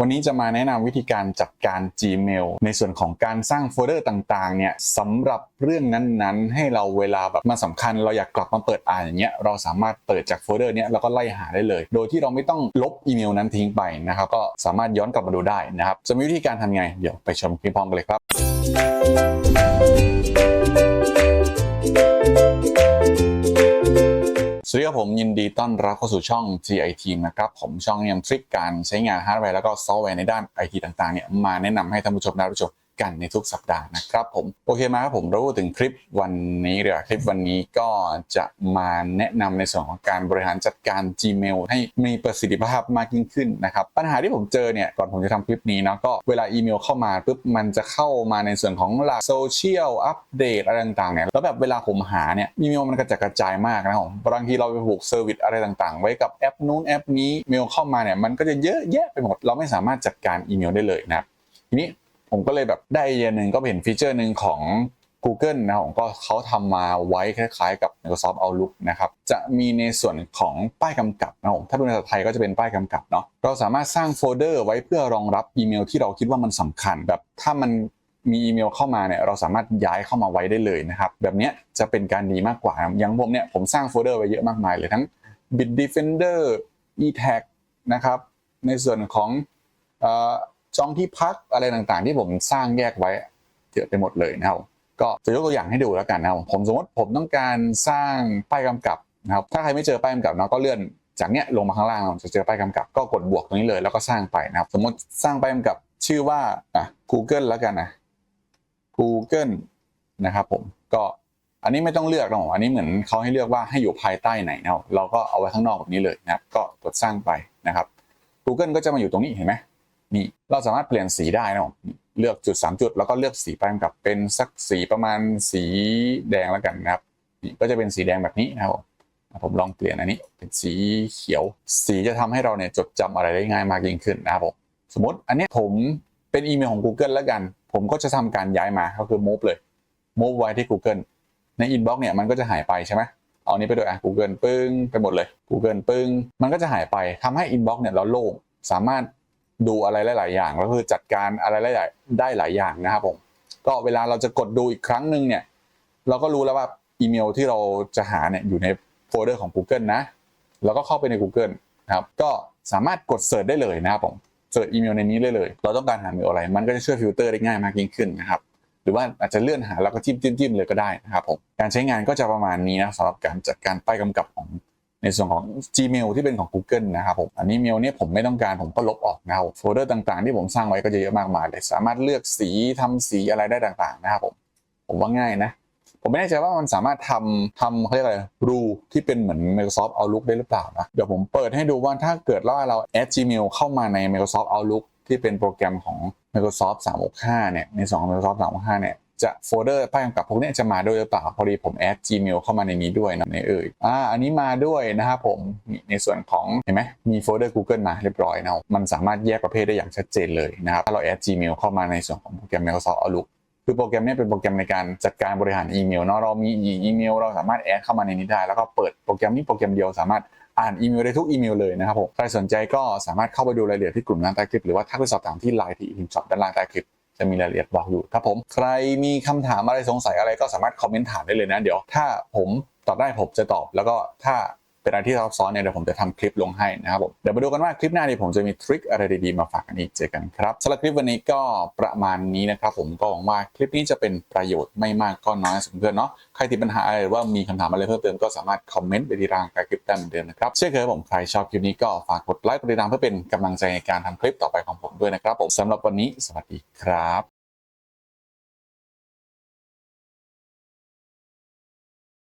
วันนี้จะมาแนะนำวิธีการจัดการ Gmail ในส่วนของการสร้างโฟลเดอร์ต่างๆ เนี่ยสำหรับเรื่องนั้นๆ ให้เราเวลาแบบมันสำคัญเราอยากกลับมาเปิดอ่านอย่างเงี้ยเราสามารถเปิดจากโฟลเดอร์เนี้ยแล้วก็ไล่หาได้เลย โดยที่เราไม่ต้องลบอีเมลนั้นทิ้งไปนะครับ ก็สามารถย้อนกลับมาดูได้นะครับ จะมีวิธีการทำไง เดี๋ยวไปชมคลิปพร้อมกันเลยครับ วัสดีครับผมยินดีต้อนรับเข้าสู่ช่อง GI Team นะครับ ผมช่องนำทริคการใช้งานฮาร์ดแวร์แล้วก็ซอฟต์แวร์ในด้านไอทีต่างๆเนี่ยมาแนะนำให้ท่านผู้ชมได้รับชม กันในทุกสัปดาห์นะครับผมโอเคมาครับผมราพูดถึงคลิปวันนี้เดี๋ยวาคลิปวันนี้ก็จะมาแนะนำในส่วนของการบริหารจัดการ Gmail ให้มีประสิทธิภาพมากยิ่งขึ้นนะครับปัญหาที่ผมเจอเนี่ยก่อนผมจะทำคลิปนี้เนาะก็เวลาอีเมลเข้ามาปุ๊บมันจะเข้ามาในส่วนของหลักโซเชียลอัปเดตอะไรต่างๆเนี่ยแล้วแบบเวลาผมหาเนี่ยอีเมลมันกระจัดกระจายมากนะครับผมบางทีเราไปผูกเซอร์วิสอะไรต่างๆ ไว้กับแอปนู้นแอปนี้เมลเข้ามาเนี่ยมันก็จะเยอะแยะไปหมด เราไม่สามารถจัดการอีเมลได้เลยนะครับทีนี้ ผมก็เลยแบบได้ไอเดียหนึ่งก็เห็นฟีเจอร์หนึ่งของ Google นะผมก็เขาทำมาไว้คล้ายๆกับ Microsoft Outlook นะครับ จะมีในส่วนของป้ายกำกับนะครับผมถ้าเป็นภาษาไทยก็จะเป็นป้ายกำกับเนาะเราสามารถสร้างโฟลเดอร์ไว้เพื่อรองรับอีเมลที่เราคิดว่ามันสำคัญแบบถ้ามันมีอีเมลเข้ามาเนี่ยเราสามารถย้ายเข้ามาไว้ได้เลยนะครับ แบบนี้จะเป็นการดีมากกว่าอย่างผมเนี่ยผมสร้างโฟลเดอร์ไว้เยอะมากมายเลยทั้ง Bitdefender eTag นะครับในส่วนของ จองที่พักอะไรต่างๆ ที่ผมสร้างแยกไว้เยอะไปหมดเลยนะครับก็จะยกตัวอย่างให้ดูแล้วกันนะครับผมสมมติผมต้องการสร้างป้ายกำกับนะครับถ้าใครไม่เจอป้ายกำกับเนาะก็เลื่อนจากเนี้ยลงมาข้างล่างเราจะเจอป้ายกำกับ ก็กดบวกตรงนี้เลยแล้วก็สร้างไปนะครับ สมมติสร้างป้ายกำกับชื่อว่าอะ Google แล้วกันนะ Google นะครับผมก็อันนี้ไม่ต้องเลือกนะผมอันนี้เหมือนเขาให้เลือกว่าให้อยู่ภายใต้ไหนเนาะเราก็เอาไว้ข้างนอกแบบนี้เลยนะครับ ก็กดสร้างไปนะครับ Google ก็จะมาอยู่ตรงนี้เห็นไหม นี่เราสามารถเปลี่ยนสีได้นะเลือกจุด 3 จุด แล้วก็เลือกสีไปกับเป็นสักสีประมาณสีแดงแล้วกันนะครับนี่ก็จะเป็นสีแดงแบบนี้นะครับผมผมลองเปลี่ยนอันนี้เป็นสีเขียว สีจะทำให้เราเนี่ยจดจำอะไรได้ง่ายมากยิ่งขึ้นนะครับผมสมมติอันนี้ผมเป็นอีเมลของ Google แล้วกัน ผมก็จะทำการย้ายมาก็คือ move เลย move ไว้ที่ Google ใน inbox เนี่ยมันก็จะหายไปใช่ไหมเอาอันนี้ไปด้วยอะ Google ปึ้งไปหมดเลย Google ปึ้งมันก็จะหายไปทำให้ inbox เนี่ยเราโล่งสามารถ ดูอะไรหลาย ๆ อย่างก็คือจัดการอะไรหลายๆได้หลายอย่างนะครับผมก็เวลาเราจะกดดูอีกครั้งหนึ่งเนี่ย เราก็รู้แล้วว่าอีเมลที่เราจะหาเนี่ยอยู่ในโฟลเดอร์ของ Google นะ แล้วก็เข้าไปใน Google นะครับก็สามารถกดเสิร์ชได้เลยนะครับผมเสิร์ชอีเมลในนี้ได้เลย เราต้องการหาเมลอะไร มันก็จะช่วยฟิลเตอร์ได้ง่ายมากยิ่งขึ้นนะครับหรือว่าอาจจะเลื่อนหาแล้วก็จิ้มจิ้มจิ้มเลยก็ได้นะครับผมการใช้งานก็จะประมาณนี้นะสำหรับการจัดการป้ายกำกับของ ในส่วนของ Gmail ที่เป็นของ Google นะครับผมอันนี้เมลเนี่ยผมไม่ต้องการผมก็ลบออกนะครับโฟลเดอร์ต่างๆ ที่ผมสร้างไว้ก็จะเยอะมากมายเลยสามารถเลือกสีทำสีอะไรได้ต่างๆนะครับผมผมว่าง่ายนะผมไม่แน่ใจว่ามันสามารถทำทำเขาเรียกอะไรรูที่เป็นเหมือน Microsoft Outlook ได้หรือเปล่านะเดี๋ยวผมเปิดให้ดูว่าถ้าเกิดว่าเรา add Gmail เข้ามาใน Microsoft Outlook ที่เป็นโปรแกรมของ Microsoft 365เนี่ยในส่วนของ Microsoft 365เนี่ย จะโฟลเดอร์ป้ายกำกับพวกนี้จะมาด้วยหรือเปล่าพอดีผมแอด Gmail เข้ามาในนี้ด้วยนะในเอ่ยอ่าอันนี้มาด้วยนะครับผมในส่วนของเห็นไหมมีโฟลเดอร์ Google มาเรียบร้อยนะมันสามารถแยกประเภทได้อย่างชัดเจนเลยนะครับถ้าเราแอด Gmail เข้ามาในส่วนของโปรแกรม Microsoft Outlook คือโปรแกรมนี้เป็นโปรแกรมในการจัดการบริหารอีเมลเนาะเรามีอีเมล เราสามารถแอดเข้ามาในนี้ได้ แล้วก็เปิดโปรแกรมนี้โปรแกรมเดียวสามารถอ่านอีเมลได้ทุกอีเมลเลยนะครับผมใครสนใจก็สามารถเข้าไปดูรายละเอียดที่กลุ่มล่างใต้คลิปหรือว่าทักไปสอบถามที่ไลน์ที่ทีมช็อปด้านล่างใต้คลิป จะมีรายละเอียดบอกอยู่ครับผมใครมีคำถามอะไรสงสัยอะไรก็สามารถคอมเมนต์ถามได้เลยนะ เดี๋ยวถ้าผมตอบได้ผมจะตอบแล้วก็ถ้า เป็นอะไรที่ซับซ้อนเนี่ยเดี๋ยวผมจะทำคลิปลงให้นะครับผมเดี๋ยวมาดูกันว่าคลิปหน้านี้ผมจะมีทริคอะไรดีๆมาฝากกันอีกเจอกันครับสำหรับคลิปวันนี้ก็ประมาณนี้นะครับผมก็หวังว่าคลิปนี้จะเป็นประโยชน์ไม่มากก็น้อยสมเพื่อนเนาะใครติดปัญหาอะไรหรือว่ามีคำถามอะไรเพิ่มเติมก็สามารถคอมเมนต์ไปที่ร่างใต้คลิปได้เหมือนเดิมนะครับเช่นเคยผมใครชอบคลิปนี้ก็ฝากกดไลค์กดติดตามเพื่อเป็นกำลังใจในการทำคลิปต่อไปของผมด้วยนะครับผมสำหรับวันนี้สวัสดีครับ